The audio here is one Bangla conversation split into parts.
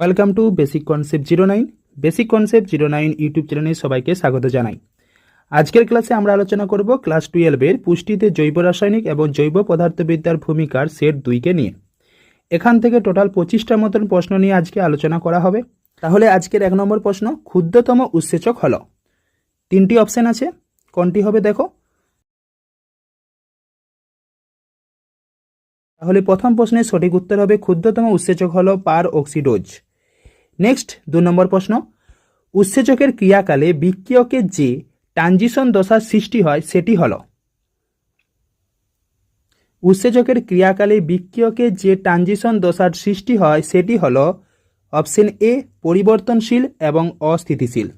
Welcome to basic concept zero nine basic concept zero nine YouTube চ্যানেলে সবাইকে স্বাগত জানাই। আজকের ক্লাসে আমরা আলোচনা করব ক্লাস টুয়েলভের পুষ্টিতে জৈব রাসায়নিক এবং জৈব পদার্থবিদ্যার ভূমিকার সেট দুইকে নিয়ে। এখান থেকে টোটাল পঁচিশটার মতন প্রশ্ন নিয়ে আজকে আলোচনা করা হবে। তাহলে আজকের এক নম্বর প্রশ্ন, ক্ষুদ্রতম উৎসেচক হল। তিনটি অপশান আছে, কোনটি হবে দেখো। তাহলে প্রথম প্রশ্নের সঠিক উত্তর হবে, ক্ষুদ্রতম উৎসেচক হলো পার অক্সিডোজ। নেক্সট দু নম্বর প্রশ্ন। উৎসেচকের ক্রিয়াকালে বিক্রিয়কের যে ট্রানজিশন দশার সৃষ্টি হয়, সেটি হল। উৎসেচকের ক্রিয়াকালে বিক্রিয়কের যে ট্রানজিশন দশার সৃষ্টি হয়, সেটি হল অপশন এ, পরিবর্তনশীল এবং অস্থিতিশীল।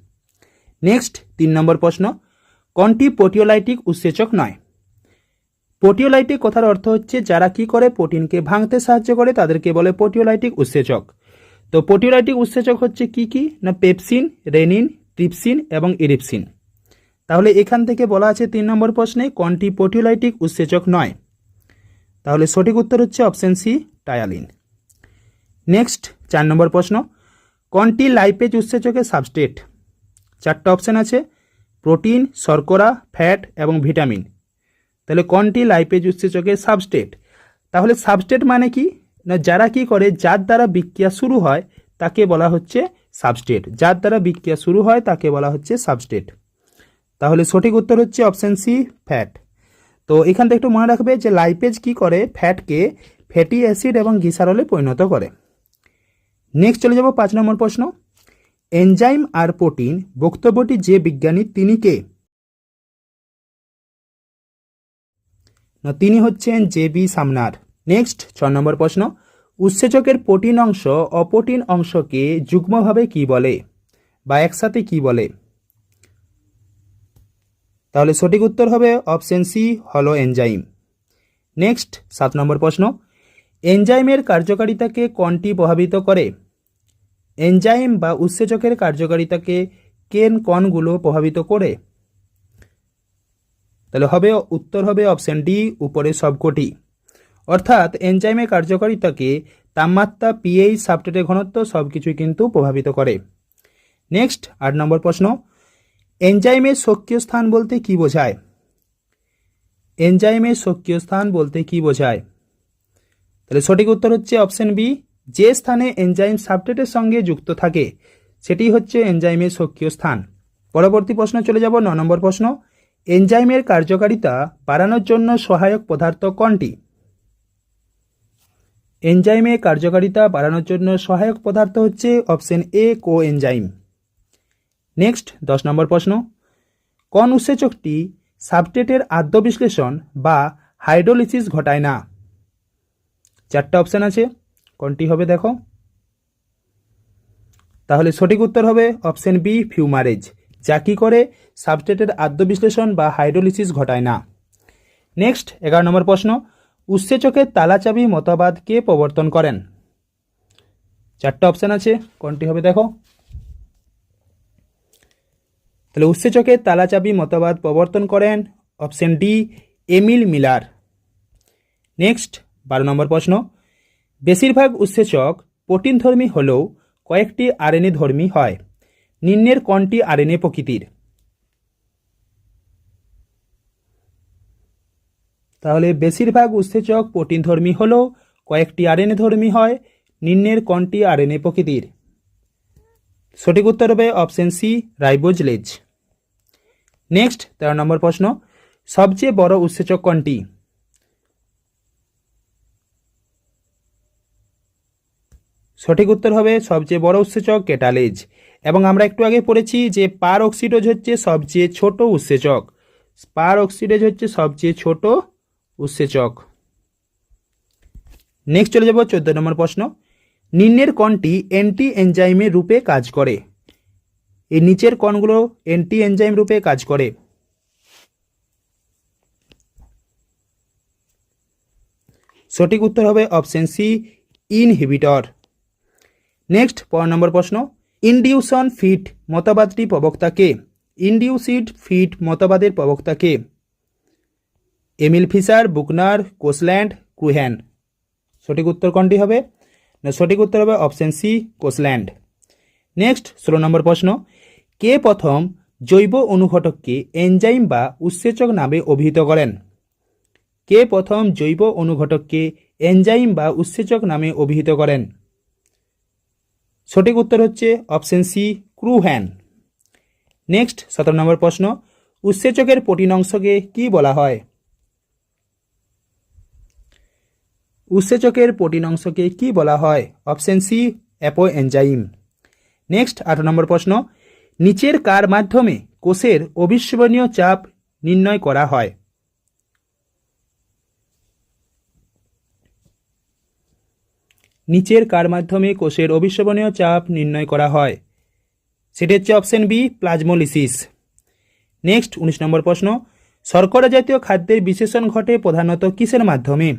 নেক্সট তিন নম্বর প্রশ্ন। কোনটি প্রোটিওলাইটিক উৎসেচক নয়? প্রোটিওলাইটিক কথার অর্থ হচ্ছে, যারা কি করে প্রোটিনকে ভাঙতে সাহায্য করে, তাদেরকে বলে প্রোটিওলাইটিক উৎসেচক। তো প্রোটিওলাইটিক উৎসেচক হচ্ছে কি কি? না, পেপসিন, রেনিন, ট্রিপসিন এবং ইরিপসিন। তাহলে এখান থেকে বলা আছে তিন নম্বর প্রশ্নে কোনটি প্রোটিওলাইটিক উৎসেচক নয়? তাহলে সঠিক উত্তর হচ্ছে অপশন সি, টায়ালিন। নেক্সট, চার নম্বর প্রশ্ন, কোনটি লাইপেজ উৎসেচকের সাবস্টেট চারটা অপশন আছে, প্রোটিন, শর্করা, ফ্যাট এবং ভিটামিন। তাহলে কোনটি লাইপেজ উৎসেচকের সাবস্টেট তাহলে সাবস্টেট মানে কি? না যারা কি করে, যার দ্বারা বিক্রিয়া শুরু হয়, তাকে বলা হচ্ছে সাবস্টেট যার দ্বারা বিক্রিয়া শুরু হয়, তাকে বলা হচ্ছে সাবস্টেট তাহলে সঠিক উত্তর হচ্ছে অপশন সি ফ্যাট তো এখান থেকে একটু মনে রাখবে যে লাইপেজ কি করে? ফ্যাটকে ফ্যাটি অ্যাসিড এবং গ্লিসারলে পরিণত করে। নেক্সট চলে যাব পাঁচ নম্বর প্রশ্ন। এনজাইম আর প্রোটিন বক্তব্যটি যে বিজ্ঞানী তিনি কে? না, তিনি হচ্ছেন জে বি সামনার। নেক্সট ছ নম্বর প্রশ্ন। উৎসেচকের প্রোটিন অংশ অপ্রোটিন অংশকে যুগ্মভাবে কি বলে? বা একসাথে কি বলে? তাহলে সঠিক উত্তর হবে অপশন সি, হলো এনজাইম। নেক্সট সাত নম্বর প্রশ্ন। এনজাইমের কার্যকারিতাকে কোনটি প্রভাবিত করে? এনজাইম বা উৎসেচকের কার্যকারিতাকে কেন কণগুলো প্রভাবিত করে? তাহলে হবে, উত্তর হবে অপশন ডি উপরে সবকটি। অর্থাৎ এনজাইমের কার্যকারিতাকে তাপমাত্রা পিএইচ সাবস্ট্রেটের ঘনত্ব সব কিছুই কিন্তু প্রভাবিত করে। নেক্সট, আট নম্বর প্রশ্ন। এনজাইমের সক্রিয় স্থান বলতে কি বোঝায়? এনজাইমের সক্রিয় স্থান বলতে কি বোঝায়? তাহলে সঠিক উত্তর হচ্ছে অপশন বি। যে স্থানে এনজাইম সাবস্ট্রেটের সঙ্গে যুক্ত থাকে, সেটি হচ্ছে এনজাইমের সক্রিয় স্থান। পরবর্তী প্রশ্ন চলে যাব ন নম্বর প্রশ্ন। এনজাইমের কার্যকারিতা বাড়ানোর জন্য সহায়ক পদার্থ কোনটি? এনজাইমের কার্যকারিতা বাড়ানোর জন্য সহায়ক পদার্থ হচ্ছে option A coenzyme next, দশ নম্বর প্রশ্ন। কোন উৎসেচকটি সাবস্ট্রেটের আদ্য বিশ্লেষণ বা হাইড্রোলিসিস ঘটায় না? চারটা অপশন আছে। কোনটি হবে দেখো। তাহলে সঠিক উত্তর হবে অপশন বি, ফিউমারেজ, যা কি করে সাবস্ট্রেটের আদ্য বিশ্লেষণ বা হাইড্রোলিসিস ঘটায় না। নেক্সট, এগারো নম্বর প্রশ্ন। উৎসেচকের তালাচাবি মতবাদ কে প্রবর্তন করেন। চারটা অপশান আছে, কোনটি হবে দেখো। তাহলে উৎসেচকের তালাচাবি মতবাদ প্রবর্তন করেন option D Emil Miller. Next বারো নম্বর প্রশ্ন। বেশিরভাগ উৎসেচক প্রোটিনধর্মী হলেও কয়েকটি আরএনএ ধর্মী হয়। নিম্নের কোনটি আরএনএ প্রকৃতির? তাহলে বেশিরভাগ উৎসেচক প্রোটিনধর্মী হলেও কয়েকটি আরএনএ ধর্মী হয়, নিম্নের কোনটি আরএনএ প্রকৃতির? সঠিক উত্তর হবে অপশন সি রাইবোজলেজ নেক্সট, তেরো নম্বর প্রশ্ন, সবচেয়ে বড় উৎসেচক কোনটি? সঠিক উত্তর হবে সবচেয়ে বড় উৎসেচক কেটালেজ এবং আমরা একটু আগে পড়েছি যে পার অক্সিডোজ হচ্ছে সবচেয়ে ছোট উৎসেচক। পার অক্সিডেজ হচ্ছে সবচেয়ে ছোট উৎসেচক। নেক্সট চলে যাব চোদ্দ নম্বর প্রশ্ন। নিম্নের কণটি অ্যান্টি এনজাইমের রূপে কাজ করে। এই নিচের কণগুলো অ্যান্টি এনজাইম রূপে কাজ করে। সঠিক উত্তর হবে অপশন সি ইনহিবিটর নেক্সট পনেরো নম্বর প্রশ্ন। ইন্ডিউশন ফিট মতবাদটি প্রবক্তা কে? ইন্ডিউসিড ফিট মতবাদের প্রবক্তা কে? এমিল ফিশার, বুকনার, কোসল্যান্ড ক্রুহ্যান সঠিক উত্তর কোনটি হবে? না, সঠিক উত্তর হবে অপশন সি, কোসল্যান্ড। নেক্সট, ষোলো নম্বর প্রশ্ন। কে প্রথম জৈব অনুঘটককে এনজাইম বা উৎসেচক নামে অভিহিত করেন? কে প্রথম জৈব অনুঘটককে এনজাইম বা উৎসেচক নামে অভিহিত করেন? সঠিক উত্তর হচ্ছে অপশন সি ক্রুহ্যান নেক্সট, সতেরো নম্বর প্রশ্ন। উৎসেচকের প্রোটিন অংশকে কি বলা হয়? উৎসেচকের প্রোটিন অংশকে কি বলা হয়? Option C apoenzyme next আট নম্বর প্রশ্ন, নিচের কার মাধ্যমে কোষের অবিস্মরণীয় চাপ নির্ণয় করা হয়? নিচের কার মাধ্যমে কোষের অবিস্মরণীয় চাপ নির্ণয় করা হয়? সেটি হচ্ছে অপশন বি, প্লাজমোলিসিস। নেক্সট, উনিশ নম্বর প্রশ্ন, শর্করা জাতীয় খাদ্যের বিশেষণ ঘটে প্রধানত কিসের মাধ্যমে?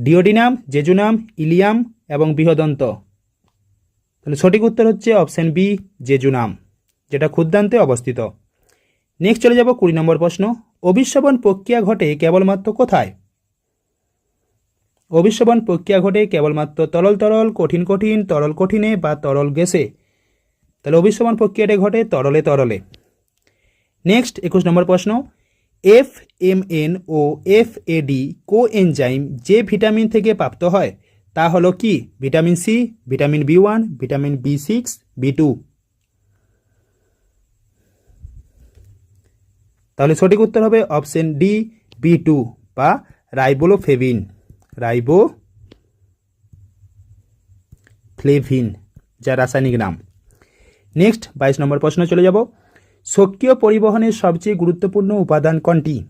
ডিওডিনাম, জেজুনাম, ইলিয়াম এবং বৃহদন্ত। তাহলে সঠিক উত্তর হচ্ছে অপশান বি, জেজুনাম, যেটা ক্ষুদ্রান্তে অবস্থিত। নেক্সট চলে যাব কুড়ি নম্বর প্রশ্ন। অবিস্মরণ প্রক্রিয়া ঘটে কেবলমাত্র কোথায়? অবিস্মরণ প্রক্রিয়া ঘটে কেবলমাত্র তরল তরল, কঠিন কঠিন, তরল কঠিনে বা তরল গ্যাসে। তাহলে অবিস্মরণ প্রক্রিয়াটি ঘটে তরলে তরলে। নেক্সট একুশ নম্বর প্রশ্ন। এফ এম এন ও এফ এডি কো এনজাইম যে ভিটামিন থেকে প্রাপ্ত হয়, তা হলো কি? Vitamin C vitamin B one vitamin B six B two তাহলে সঠিক উত্তর হবে অপশন ডি বি টু বা রাইবোলোফেভিন রাইবো ফ্লেভিন যা রাসায়নিক নাম। নেক্সট বাইশ নম্বর প্রশ্ন চলে যাব। সক্রিয় পরিবহনের সবচেয়ে গুরুত্বপূর্ণ উপাদান কোনটি?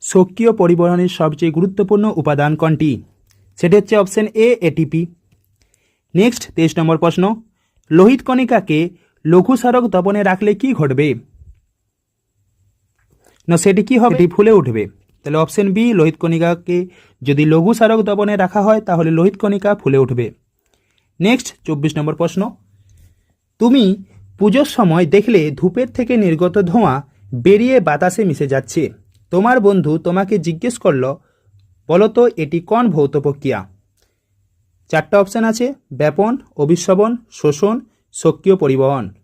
সক্রিয় পরিবহনের সবচেয়ে গুরুত্বপূর্ণ উপাদান কোনটি? সেটি হচ্ছে অপশন এ, এটিপি। নেক্সট, তেইশ নম্বর প্রশ্ন। লোহিত কণিকাকে লঘু সারক দপনে রাখলে কি ঘটবে? না, সেটি কি হবে? ফুলে উঠবে। তাহলে অপশন বি, লোহিত কণিকাকে যদি লঘু সারক দপনে রাখা হয়, তাহলে লোহিত কণিকা ফুলে উঠবে। নেক্সট চব্বিশ নম্বর প্রশ্ন। তুমি পুজোর সময় দেখলে ধূপের থেকে নির্গত ধোঁয়া বেরিয়ে বাতাসে মিশে যাচ্ছে। তোমার বন্ধু তোমাকে জিজ্ঞেস করল বলো তো এটি কোন ভৌত প্রক্রিয়া? চারটা অপশান আছে, ব্যাপন অবিশ্রবণ শোষণ, সক্রিয় পরিবহন।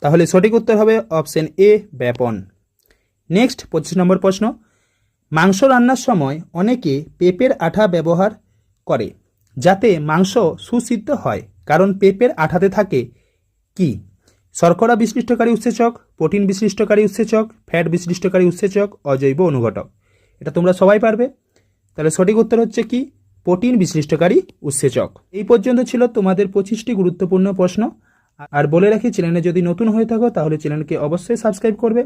তাহলে সঠিক উত্তর হবে অপশন এ ব্যাপন। নেক্সট পঁচিশ নম্বর প্রশ্ন। মাংস রান্নার সময় অনেকে পেঁপের আঠা ব্যবহার করে। যাতে মাংস সুসিদ্ধ হয়, কারণ পেঁপের আঠাতে থাকে কি? শর্করা বিশ্লিষ্টকারী উৎসেচক, প্রোটিন বিশ্লিষ্টকারী উৎসেচক, ফ্যাট বিশ্লিষ্টকারী উৎসেচক, অজৈব অনুঘটক। এটা তোমরা সবাই পারবে। তাহলে সঠিক উত্তর হচ্ছে কি? প্রোটিন বিশ্লিষ্টকারী উৎসেচক। এই পর্যন্ত ছিল তোমাদের পঁচিশটি গুরুত্বপূর্ণ প্রশ্ন। আর বলে রাখি, চ্যানেলে যদি নতুন হয়ে থাকো, তাহলে চ্যানেলকে অবশ্যই সাবস্ক্রাইব করবে।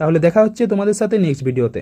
তাহলে দেখা হচ্ছে তোমাদের সাথে নেক্সট ভিডিওতে